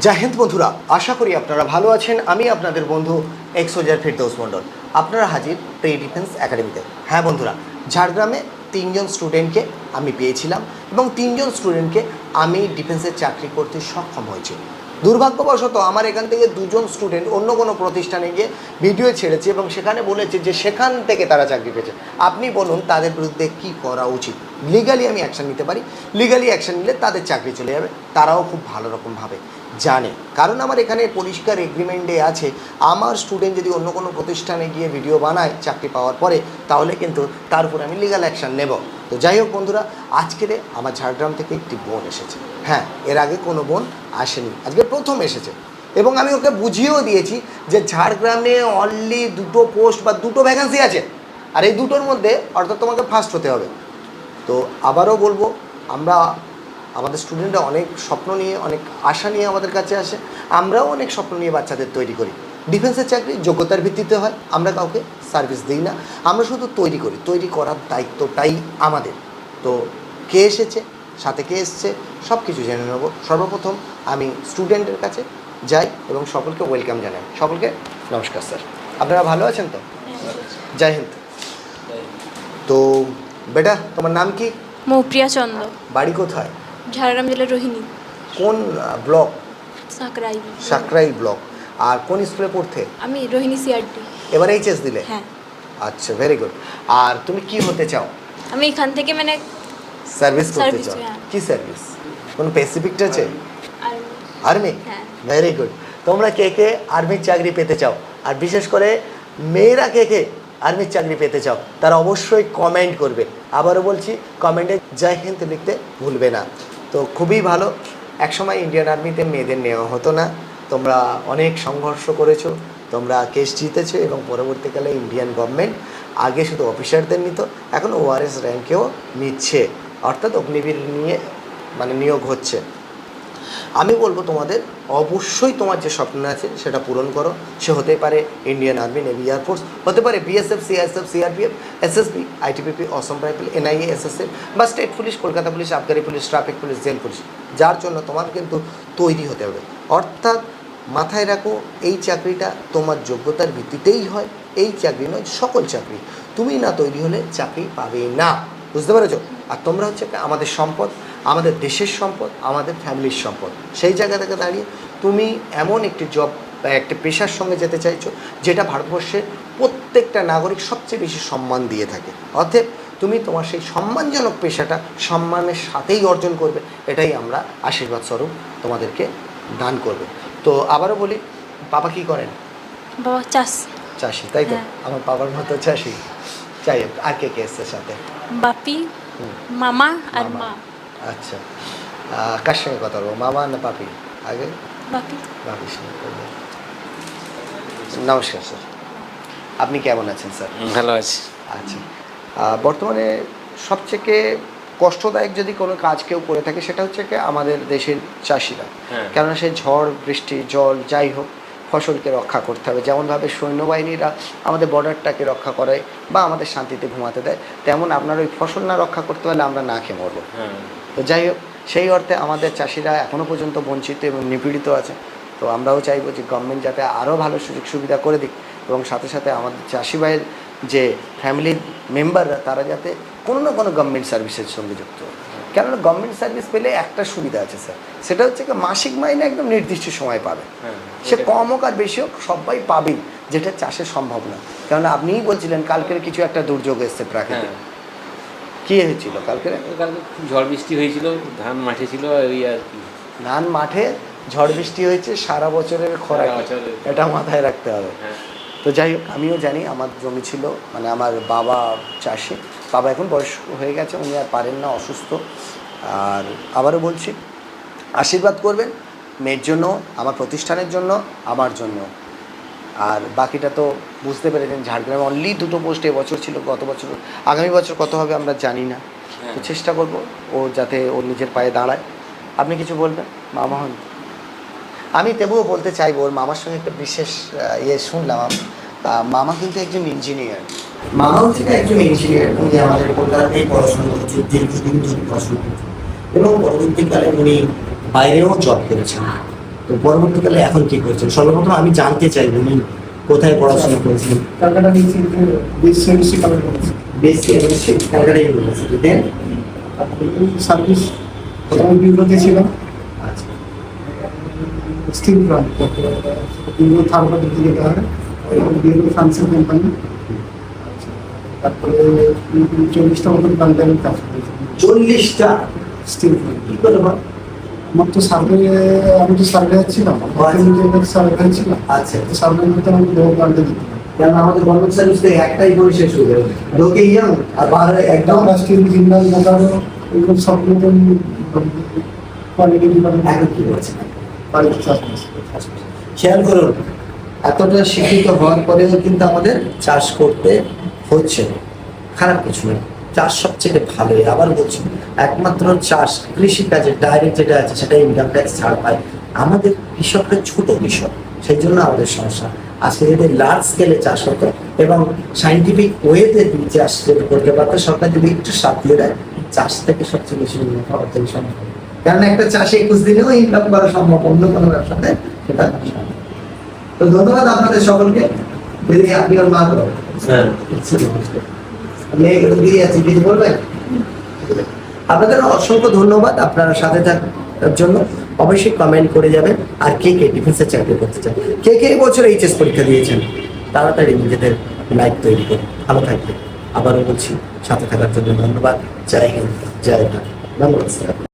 জয় হিন্দ বন্ধুরা, আশা করি আপনারা ভালো আছেন। আমি আপনাদের বন্ধু এক্সোজার ফিরদৌস মণ্ডল। আপনারা হাজির প্রি ডিফেন্স একাডেমিতে হ্যাঁ বন্ধুরা, ঝাড়গ্রামে তিনজন স্টুডেন্টকে আমি পেয়েছিলাম এবং তিনজন স্টুডেন্টকে আমি ডিফেন্সের চাকরি করতে সক্ষম হয়েছি। দুর্ভাগ্যবশত আমার এখান থেকে দুজন স্টুডেন্ট অন্য কোনো প্রতিষ্ঠানে গিয়ে ভিডিও ছেড়েছে এবং সেখানে বলেছে যে সেখান থেকে তারা চাকরি পেয়েছে। আপনি বলুন তাদের বিরুদ্ধে কি করা উচিত? লিগালি আমি অ্যাকশন নিতে পারি। লিগালি অ্যাকশন নিলে তাদের চাকরি চলে যাবে। তারাও খুব ভালো রকমভাবে জানে। কারণ আমার এখানে পরিষ্কার এগ্রিমেন্টে আছে, আমার স্টুডেন্ট যদি অন্য কোনো প্রতিষ্ঠানে গিয়ে ভিডিও বানায় চাকরি পাওয়ার পরে, তাহলে কিন্তু তার উপর আমি লিগাল অ্যাকশন নেব। তো যাই হোক বন্ধুরা, আজকের আমার ঝাড়গ্রাম থেকে একটি বোন এসেছে। হ্যাঁ এর আগে কোনো বোন আসেনি। আজকে প্রথম এসেছে। এবং আমি ওকে বুঝিয়েও দিয়েছি যে ঝাড়গ্রামে অনলি দুটো পোস্ট বা দুটো ভ্যাকেন্সি আছে। আর এই দুটোর মধ্যে অর্থাৎ তোমাকে ফার্স্ট হতে হবে। তো আবারও বলব, আমরা, আমাদের স্টুডেন্টরা অনেক স্বপ্ন নিয়ে, অনেক আশা নিয়ে আমাদের কাছে আসে। আমরাও অনেক স্বপ্ন নিয়ে বাচ্চাদের তৈরি করি। ডিফেন্সের চাকরি যোগ্যতার ভিত্তিতে হয়। আমরা কাউকে সার্ভিস দিই না। আমরা শুধু তৈরি করি। তৈরি করার দায়িত্বটাই আমাদের। তো কে এসেছে? সাথে কে এসছে সব কিছু জেনে নেব। সর্বপ্রথম আমি স্টুডেন্টের কাছে যাই এবং সকলকে ওয়েলকাম জানাই। সকলকে নমস্কার স্যার। আপনারা ভালো আছেন তো? জয় হিন্দ। তো বেটা তোমার নাম কি? মৌপ্রিয়া চন্দ। বাড়ি কোথায়? ঝাড়গ্রাম জেলার রোহিণী। কোন ব্লক? সাকরাই। সাকরাইল ব্লক। আর কোন স্কুলে পড়তে? আমি রোহিণী সিআরটি। এবার এইচএস দিলে? হ্যাঁ। আচ্ছা ভেরি গুড আর তুমি কি হতে চাও? আমি এখান থেকে মানে সার্ভিস করতে চাও। কি সার্ভিস কোন স্পেসিফিকটা আর আর্মি হ্যাঁ। ভেরি গুড তোমরা কে কে আর্মির চাকরি পেতে চাও? আর বিশেষ করে মেয়েরা কে কে আর্মির চাকরি পেতে চাও? তারা অবশ্যই কমেন্ট করবে। আবারও বলছি কমেন্টে জয় হিন্দ লিখতে ভুলবে না। তো খুবই ভালো। একসময় ইন্ডিয়ান আর্মিতে মেয়েদের নেওয়া হতো না। তোমরা অনেক সংঘর্ষ করেছ। তোমরা কেস জিতেছো এবং পরবর্তীকালে ইন্ডিয়ান গভর্নমেন্ট আগে শুধু অফিসারদের নিত। এখন ওআরএস র্যাঙ্কেও নিচ্ছে। অর্থাৎ অগ্নিবীর নিয়ে মানে নিয়োগ হচ্ছে। আমি বলব তোমাদের, অবশ্যই তোমার যে স্বপ্ন আছে সেটা পূরণ করো। সে হতে পারে ইন্ডিয়ান আর্মি নেভি এয়ারফোর্স হতে পারে BSF CISF CRPF SSB ITBP Assam rifle NIA SSF বা স্টেট পুলিশ কলকাতা পুলিশ আবগারি police traffic police jail police যার জন্য তোমার কিন্তু তৈরি হতে হবে। অর্থাৎ মাথায় রাখো, এই চাকরিটা তোমার যোগ্যতার ভিত্তিতেই হয়, এই চাকরি নয়, সকল চাকরি। তুমি না তৈরি হলে চাকরি পাবেই না। বুঝতে পেরেছ? আর তোমরা হচ্ছে আমাদের সম্পদ আমাদের দেশের সম্পদ আমাদের ফ্যামিলির সম্পদ। সেই জায়গা থেকে দাঁড়িয়ে তুমি এমন একটি জব বা একটি পেশার সঙ্গে যেতে চাইছো যেটা ভারতবর্ষের প্রত্যেকটা নাগরিক সবচেয়ে বেশি সম্মান দিয়ে থাকে। অতএব তুমি তোমার সেই সম্মানজনক পেশাটা সম্মানের সাথেই অর্জন করবে এটাই আমরা আশীর্বাদ স্বরূপ তোমাদেরকে দান করবে। তো আবারও বলি বাবা কি করেন? বাবা চাষ। চাষি তাই তো? হ্যাঁ। আমার বাবার মতো চাষি। যাই হোক আর কে কে এসছে সাথে? বাপি। মামা আর মা। আচ্ছা। কার সঙ্গে কথা বলব মামা না পাপি? আগে? সঙ্গে নমস্কার স্যার। আপনি কেমন আছেন স্যার? ভালো আছি। আচ্ছা। বর্তমানে সবথেকে কষ্টদায়ক যদি কোনো কাজ কেউ করে থাকে সেটা হচ্ছে কি আমাদের দেশের চাষিরা। হ্যাঁ। কেননা সে ঝড় বৃষ্টি জল যাই হোক ফসলকে রক্ষা করতে হবে। যেমনভাবে সৈন্যবাহিনীরা আমাদের বর্ডারটাকে রক্ষা করে বা আমাদের শান্তিতে ঘুমাতে দেয় তেমন আপনার ওই ফসল না রক্ষা করতে পারলে আমরা না খেয়ে মরবো। হ্যাঁ। তো যাই হোক সেই অর্থে আমাদের চাষিরা এখনও পর্যন্ত বঞ্চিত এবং নিপীড়িত আছে। তো আমরাও চাইব যে গভর্নমেন্ট যাতে আরও ভালো সুযোগ সুবিধা করে দিক এবং সাথে সাথে আমাদের চাষি ভাইয়ের যে ফ্যামিলির মেম্বাররা তারা যাতে কোনো না কোনো গভর্নমেন্ট সার্ভিসের সঙ্গে যুক্ত হয় কেননা গভর্নমেন্ট সার্ভিস পেলে একটা সুবিধা আছে স্যার সেটা হচ্ছে কি মাসিক মাইনে একদম নির্দিষ্ট সময় পাবে। হ্যাঁ সে কম হোক আর বেশি হোক সবাই পাবেই যেটা চাষে সম্ভব না। কেননা আপনিই বলছিলেন কালকের কিছু একটা দুর্যোগ এসছে প্রাকৃতিক। হ্যাঁ। কি হয়েছিল কালকের? কালকে ঝড় বৃষ্টি হয়েছিল ধান মাঠে ছিল ওই আর কি। ধান মাঠে ঝড় বৃষ্টি হয়েছে সারা বছরের খরা এটা মাথায় রাখতে হবে। হ্যাঁ। তো যাই হোক আমিও জানি আমার জমি ছিল মানে আমার বাবা চাষি। বাবা এখন বয়স হয়ে গেছে উনি আর পারেন না অসুস্থ। আর আবারও বলছি আশীর্বাদ করবেন মেয়ের জন্য আমার প্রতিষ্ঠানের জন্য আমার জন্য। আর বাকিটা তো বুঝতে পেরেছেন ঝাড়গ্রামে অনলি দুটো পোস্ট এবছর ছিল গত বছর আগামী বছর কত হবে আমরা জানি না। তো হ্যাঁ। চেষ্টা করব ও যাতে ও নিজের পায়ে দাঁড়ায়। আপনি কিছু বলবেন? মামা হন। আমি তবুও বলতে চাইব ওর মামার সঙ্গে একটা বিশেষ ইয়ে শুনলাম। মামা কিন্তু একজন ইঞ্জিনিয়ার মামা হচ্ছে একজন ইঞ্জিনিয়ার উনি আমাদের কলকাতাতেই পড়াশোনা করছেন দীর্ঘদিন ধরে পড়াশোনা করছেন এবং পরবর্তীকালে উনি বাইরেও জব করেছেন। তো পরবর্তীকালে এখন কি করছেন? সর্বপ্রথম আমি জানতে চাইব উনি কোথায় পড়াশোনা করেছেন। বিএসসি করেছি। ইউনিভার্সিটি দেন সার্ভিস বিউরোতে ছিলাম স্টিল প্লান্ট বিউরো থার্ড যেতে বিউরো ফ্রান্সের কোম্পানি তারপরে চল্লিশটা মতন আমি কাজ করেছি চল্লিশটা? স্টিল প্লান্ট কি করে হয়? আমার তো সার্ভে আমি তো সার্ভে ছিলাম। সার্ভে ছিলাম। আচ্ছা। সার্ভে মধ্যে আমি বহু প্লান্টে দিতাম কারণ আমাদের গভর্নমেন্ট সার্ভিস তো একটাই করে শেষ হয়ে গেল ঢোকেই যাও আর একদম জিন্দাল এগুলো সবগুলো কোয়ালিটি ডিপার্টমেন্ট এখন কি করছেন বাড়িতে চাষ করছি। খেয়াল করুন এতটা শিক্ষিত হওয়ার পরেও কিন্তু আমাদের চাষ করতে হচ্ছে। খারাপ কিছু নেই। চাষ সবচেয়ে ভালোই আবার বলছি, একমাত্র চাষ কৃষিকাজে ডাইরেক্ট যেটা আছে, সেটা ইনকাম ট্যাক্স ছাড় পায়। আমাদের কৃষকরা ছোট কৃষক, সেই জন্য আমাদের সমস্যা। আজকে যদি লার্জ স্কেলে চাষ হতো এবং সাইন্টিফিক ওয়েতে যদি চাষ যদি করতে পারতো, সরকার যদি একটু সাথ দিয়ে দেয় চাষ থেকে সবচেয়ে বেশি মুনাফা অর্জন সম্ভব। কারণ একটা চাষে একুশ দিনেও ইনকাম করা সম্ভব, অন্য কোনো ব্যবসাতে সেটা তো ধন্যবাদ আপনাদের সকলকে। দিদি আপনি ওর মা আপনাদের অসংখ্য ধন্যবাদ আপনারা সাথে থাকার জন্য। অবশ্যই কমেন্ট করে যাবেন আর কে কে ডিফেন্সের চাকরি করতে চান কে কে বছর এইচএস পরীক্ষা দিয়েছেন? তাড়াতাড়ি নিজেদের লাইফ তৈরি করুন। ভালো থাকবে আবারও বলছি, সাথে থাকার জন্য ধন্যবাদ। জয় হিন্দ, জয় ভারত। ধন্যবাদ